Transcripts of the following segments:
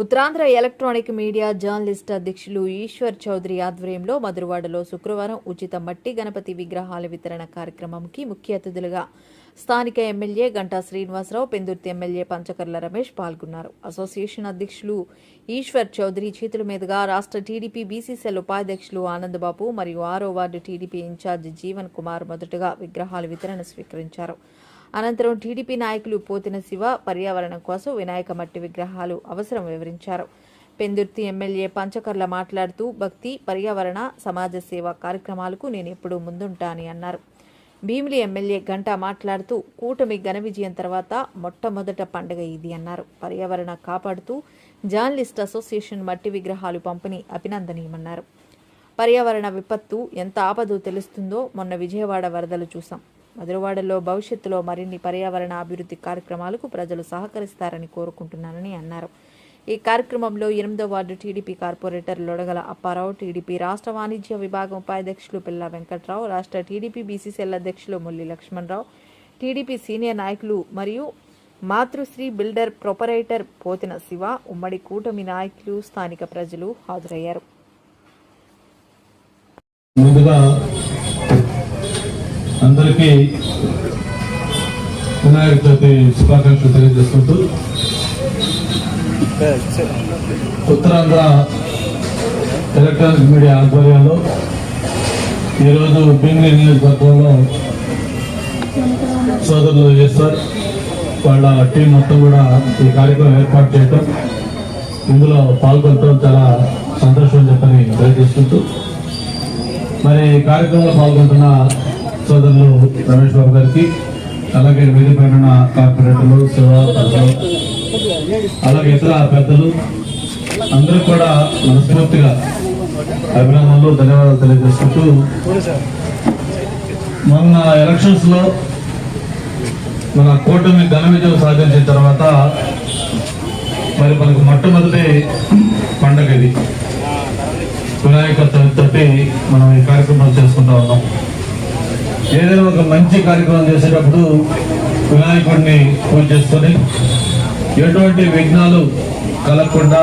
Uttarandhra electronic media journalist అధ్యక్షులు ఈశ్వర్ చౌదరి ఆధ్వర్యంలో మధురవాడలో శుక్రవారం ఉచిత మట్టి గణపతి విగ్రహాల వితరణ కార్యక్రమంకి ముఖ్య అతిథులుగా స్థానిక ఎమ్మెల్యే గంటా శ్రీనివాసరావు పెందుర్తి ఎమ్మెల్యే పంచకర్ల రమేష్ పాల్గొన్నారు. అసోసియేషన్ అధ్యక్షులు ఈశ్వర్ చౌదరి చేతుల మీదుగా రాష్ట్ర టీడీపీ బీసీసీఎల్ ఉపాధ్యక్షులు ఆనందబాబు మరియు ఆరో ward TDP incharge Jeevan Kumar మొదటగా విగ్రహాల వితరణ స్వీకరించారు. అనంతరం టీడీపీ నాయకులు పోతిన శివ పర్యావరణం కోసం వినాయక మట్టి విగ్రహాలు అవసరం వివరించారు. పెందుర్తి ఎమ్మెల్యే పంచకర్ల మాట్లాడుతూ భక్తి పర్యావరణ సమాజ సేవ కార్యక్రమాలకు నేను ఎప్పుడూ ముందుంటా అని అన్నారు. భీమిలి ఎమ్మెల్యే గంటా మాట్లాడుతూ కూటమి ఘన విజయం తర్వాత మొట్టమొదట పండుగ ఇది అన్నారు. పర్యావరణ కాపాడుతూ జర్నలిస్ట్ అసోసియేషన్ మట్టి విగ్రహాలు పంపిణీ అభినందనీయమన్నారు. పర్యావరణ విపత్తు ఎంత ఆపదో తెలుస్తుందో మొన్న విజయవాడ వరదలు చూసాం మధురవాడలో భవిష్యత్తులో మరిన్ని పర్యావరణ అభివృద్ధి కార్యక్రమాలకు ప్రజలు సహకరిస్తారని కోరుకుంటున్నానని అన్నారు. ఈ కార్యక్రమంలో ఎనిమిదో ward TDP corporator Lodagala Apparao TDP రాష్ట్ర వాణిజ్య విభాగం ఉపాధ్యక్షులు పిల్ల వెంకట్రావు రాష్ట్ర టీడీపీ బీసీసీఎల్ అధ్యక్షులు ముల్లి లక్ష్మణరావు టీడీపీ సీనియర్ నాయకులు మరియు మాతృశ్రీ బిల్డర్ ప్రొపరేటర్ పోతిన శివ ఉమ్మడి కూటమి నాయకులు స్థానిక ప్రజలు హాజరయ్యారు. ముందుగా అందరికీ వినాయక చవితి శుభాకాంక్షలు తెలియజేసుకుంటూ ఉత్తరాంధ్ర ఎలక్ట్రానిక్ మీడియా ఆధ్వర్యంలో ఈరోజు బింగ్లీ నియోజకవర్గంలో సోదరులు చేస్తారు వాళ్ళ టీం మొత్తం కూడా ఈ కార్యక్రమం ఏర్పాటు చేయటం. ఇందులో పాల్గొనడం చాలా సంతోషం చెప్పని తెలియజేసుకుంటూ. మరి ఈ కార్యక్రమంలో పాల్గొంటున్న సోదరులు రమేష్ బాబు గారికి అలాగే వేది పైన కార్పొరేటర్లు శివ అలాగే ఇతర పెద్దలు అందరూ కూడా మనస్ఫూర్తిగా అభినందనలు ధన్యవాదాలు తెలియజేసుకుంటూ మొన్న ఎలక్షన్స్లో మన కూటమి ఘన విజయం సాధించిన తర్వాత మరి మనకు మొట్టమొదటి పండగ ఇది. వినాయక చవితితోటి మనం ఈ కార్యక్రమం చేసుకుంటా ఉన్నాం. ఏదైనా ఒక మంచి కార్యక్రమం చేసేటప్పుడు వినాయకుడిని పూజ చేసుకొని ఎటువంటి విఘ్నాలు కలగకుండా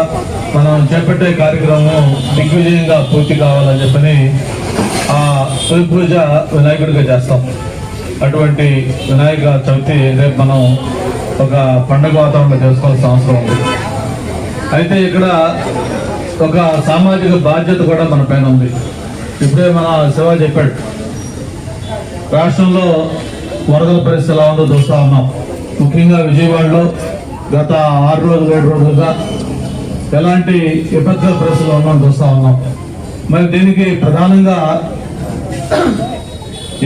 మనం చేపట్టే కార్యక్రమం దిగ్విజయంగా పూర్తి కావాలని చెప్పని ఆ తొలి పూజ వినాయకుడిగా చేస్తాం. అటువంటి వినాయక చవితి రేపు మనం ఒక పండుగ వాతావరణంలో చేసుకోవాల్సిన అవసరం ఉంది. అయితే ఇక్కడ ఒక సామాజిక బాధ్యత కూడా మన పైన ఉంది. ఇప్పుడే మన శివ చెప్పాడు. రాష్ట్రంలో వరదల పరిస్థితి ఎలా ఉందో చూస్తూ ఉన్నాం. ముఖ్యంగా విజయవాడలో గత ఆరు రోజులు ఏడు రోజులుగా ఎలాంటి విపత్కర పరిస్థితులు ఉన్నాం చూస్తూ ఉన్నాం. మరి దీనికి ప్రధానంగా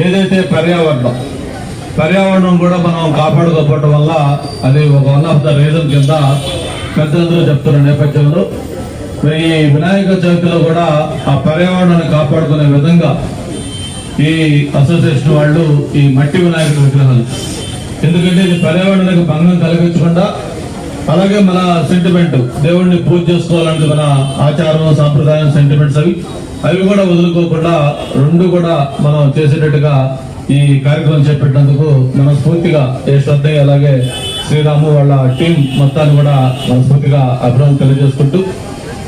ఏదైతే పర్యావరణం పర్యావరణం కూడా మనం కాపాడుకోకపోవడం వల్ల అది ఒక వన్ ఆఫ్ ద రీజన్ కింద పెద్దలందరూ చెప్తున్న నేపథ్యంలో మరి ఈ వినాయక చవితిలో కూడా ఆ పర్యావరణాన్ని కాపాడుకునే విధంగా ఈ అసోసియేషన్ వాళ్ళు ఈ మట్టి వినాయకుడి విగ్రహాలు. ఎందుకంటే ఇది పర్యావరణానికి భంగం కలిగించకుండా అలాగే మన సెంటిమెంట్ దేవుణ్ణి పూజ చేసుకోవాలంటే మన ఆచారం సాంప్రదాయం సెంటిమెంట్స్ అవి అవి కూడా వదులుకోకుండా రెండు కూడా మనం చేసేటట్టుగా ఈ కార్యక్రమం చేపట్టినందుకు మనం స్ఫూర్తిగా ఏ శ్రద్ధయ్య అలాగే శ్రీరాము వాళ్ళ టీం మొత్తాన్ని కూడా మనస్ఫూర్తిగా అభినందన తెలియజేసుకుంటూ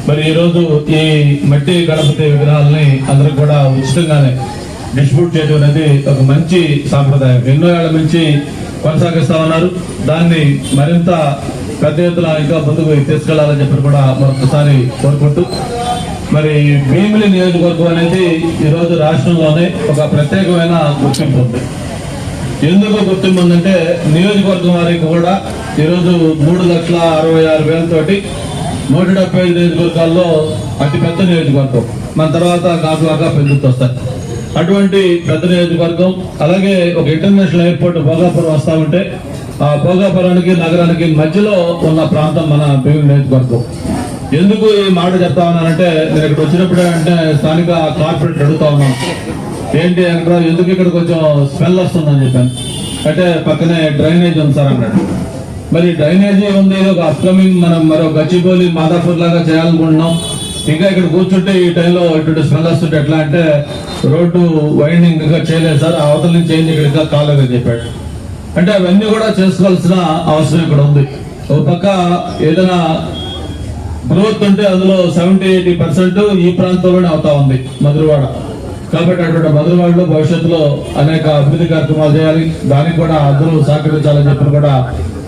మరి ఈ రోజు ఈ మట్టి గణపతి విగ్రహాలని అందరికి కూడా ఉచితంగానే డిస్ట్రిబ్యూట్ చేయడం అనేది ఒక మంచి సాంప్రదాయం. ఎన్నో ఏళ్ళ నుంచి కొనసాగిస్తా ఉన్నారు దాన్ని మరింత పెద్ద ఎత్తున ఇంకా ముందుకు తీసుకెళ్ళాలని చెప్పి కూడా మరొకసారి కోరుకుంటూ మరి భీమిలి నియోజకవర్గం అనేది ఈరోజు రాష్ట్రంలోనే ఒక ప్రత్యేకమైన గుర్తింపు ఉంది. ఎందుకు గుర్తింపు ఉందంటే నియోజకవర్గం వారికి కూడా ఈరోజు మూడు లక్షల అరవై ఆరు వేలతోటి నూట డెబ్బై ఐదు నియోజకవర్గాల్లో అతిపెద్ద నియోజకవర్గం. మన తర్వాత కాపులాగా పెరుగుతూ వస్తాయి. అటువంటి పెద్ద నియోజకవర్గం అలాగే ఒక ఇంటర్నేషనల్ ఎయిర్పోర్ట్ భోగాపురం వస్తా ఉంటే ఆ భోగాపురానికి నగరానికి మధ్యలో ఉన్న ప్రాంతం మన భీమిలి నియోజకవర్గం. ఎందుకు ఈ మాట చెప్తా ఉన్నానంటే నేను ఇక్కడ వచ్చినప్పుడు అంటే స్థానిక కార్పొరేట్ అడుగుతా ఉన్నాను. ఏంటి అక్కడ ఎందుకు ఇక్కడ కొంచెం స్మెల్ వస్తుందని చెప్పాను. అంటే పక్కనే డ్రైనేజ్ ఉంది సార్ అన్నాడు. మరి డ్రైనేజీ ఉంది ఒక అప్కమింగ్ మనం మరో గచ్చిబౌలి మాదాపూర్ లాగా చేయాలనుకుంటున్నాం. ఇంకా ఇక్కడ కూర్చుంటే ఈ టైంలో ఇటువంటి స్మెల్ వస్తుంటే ఎట్లా అంటే రోడ్డు వైండింగ్ ఇంకా చేయలేదు సార్. ఆ అవతల నుంచి చేంజ్ ఇక్కడ ఇంకా కాలేదని చెప్పాడు. అంటే అవన్నీ కూడా చేసుకోవాల్సిన అవసరం ఇక్కడ ఉంది. ఒక పక్క ఏదైనా గ్రోత్ ఉంటే అందులో సెవెంటీ ఎయిటీ పర్సెంట్ ఈ ప్రాంతంలోనే అవుతా ఉంది మధురవాడ. కాబట్టి అటువంటి మధురవాడలో భవిష్యత్తులో అనేక అభివృద్ధి కార్యక్రమాలు చేయాలి. దానికి కూడా అందరూ సహకరించాలని చెప్పి కూడా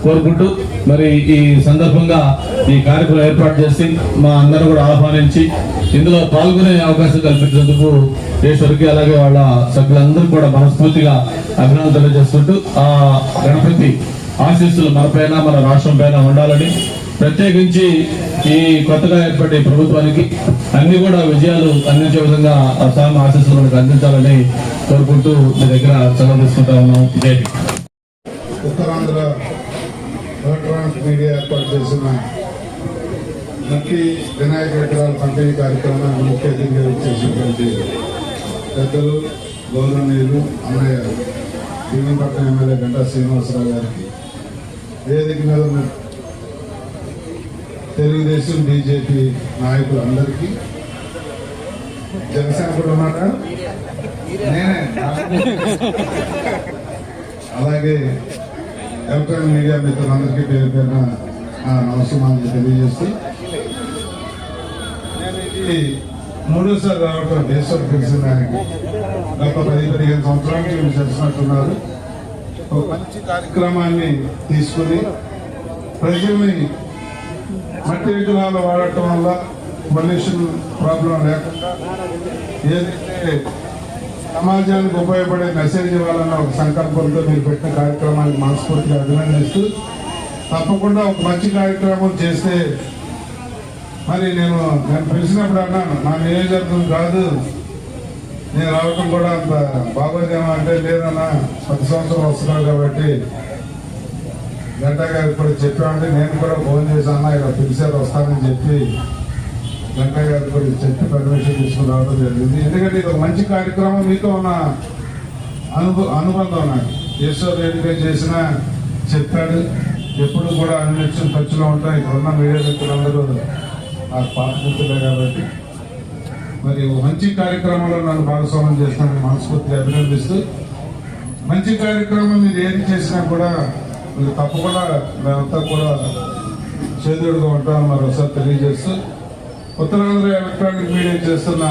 కోరుకుంటూ మరి ఈ సందర్భంగా ఈ కార్యక్రమం ఏర్పాటు చేసి మా అందరూ కూడా ఆహ్వానించి ఇందులో పాల్గొనే అవకాశం కల్పించినందుకు ఈశ్వరికి అలాగే వాళ్ళ సభ్యులందరూ కూడా మనస్ఫూర్తిగా అభినందనలు తెలియజేసుకుంటూ ఆ గణపతి ఆశీస్సులు మనపైన మన రాష్ట్రం పైన ఉండాలని ప్రత్యేకించి ఈ కొత్తగా ఏర్పడే ప్రభుత్వానికి అన్ని కూడా విజయాలు అందించే విధంగా ఆ ఆశీస్సులు మనకు అందించాలని కోరుకుంటూ మీ దగ్గర సెలవు తీసుకుంటా ఉన్నాం. జై ఉత్తరాంధ్ర ఎలక్ట్రానిక్ మీడియా ఏర్పాటు చేసిన మట్టి వినాయక విగ్రహాల పంపిణీ కార్యక్రమాన్ని ముఖ్య అతిథిగా చేసినటువంటి పెద్దలు గౌరవనీయులు అన్నయ్య భీమంపట్నం ఎమ్మెల్యే గంటా శ్రీనివాసరావు గారికి వేదిక మీద తెలుగుదేశం బీజేపీ నాయకులు అందరికీ జనసేన కూడా మాట నేనే. అలాగే ఎలక్ట్రానిక్ మీడియా మిత్రులందరికీ పేరు పేరున ఆ, తెలియజేస్తూ. ఇది మూడోసారి రావటం దేశం తెలిసిన ఆయనకి గత పది పదిహేను సంవత్సరాల నుంచి చేస్తున్నట్టున్నారు. ఒక మంచి కార్యక్రమాన్ని తీసుకుని ప్రజల్ని మట్టి విగ్రహాలు వాడటం వల్ల పొల్యూషన్ ప్రాబ్లం లేకుండా ఏదైతే సమాజానికి ఉపయోగపడే మెసేజ్ ఇవ్వాలన్న ఒక సంకల్పంతో మీరు పెట్టిన కార్యక్రమాన్ని మనస్ఫూర్తిగా అభినందిస్తూ తప్పకుండా ఒక మంచి కార్యక్రమం చేస్తే మరి నేను నేను పిలిచినప్పుడు అన్నాను నా నియోజకవర్గం కాదు నేను రావటం కూడా అంత బాగోదేమో అంటే లేదన్నా పది సంవత్సరం వస్తున్నావు కాబట్టి గంటా గారు కూడా చెప్పామంటే నేను కూడా ఫోన్ చేశాను ఇక్కడ పిలిచారు వస్తానని చెప్పి గంటా గారు కూడా చెప్పి పర్మిషన్ తీసుకుని రావడం జరిగింది. ఎందుకంటే ఇది ఒక మంచి కార్యక్రమం మీతో ఉన్న అనుభ అనుబంధం నాకు ఈశ్వర్ రెడ్డిగా చేసిన చెప్పాడు ఎప్పుడు కూడా అన్ని ఖర్చులో ఉంటాయి. ఇక్కడ ఉన్న మీడియా మిత్రులందరూ నాకు పాత మిత్రులే కాబట్టి. మరి మంచి కార్యక్రమంలో నన్ను భాగస్వామ్యం చేసినందుకు మనస్ఫూర్తిగా అభినందిస్తూ మంచి కార్యక్రమం మీరు ఏది చేసినా కూడా మీరు తప్పకుండా మేమంతా కూడా చేదుడుగా ఉంటామని మరోసారి తెలియజేస్తూ ఉత్తరాంధ్ర ఎలక్ట్రానిక్ మీడియా చేస్తున్న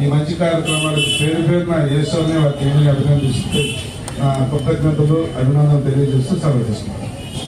ఈ మంచి కార్యక్రమాలకు పేరు పేరున ఈశ్వర్ని వారి టీంని అభినందిస్తూ కృతజ్ఞతలు అభినందనలు తెలియజేస్తూ సెలవు తీసుకుంటాను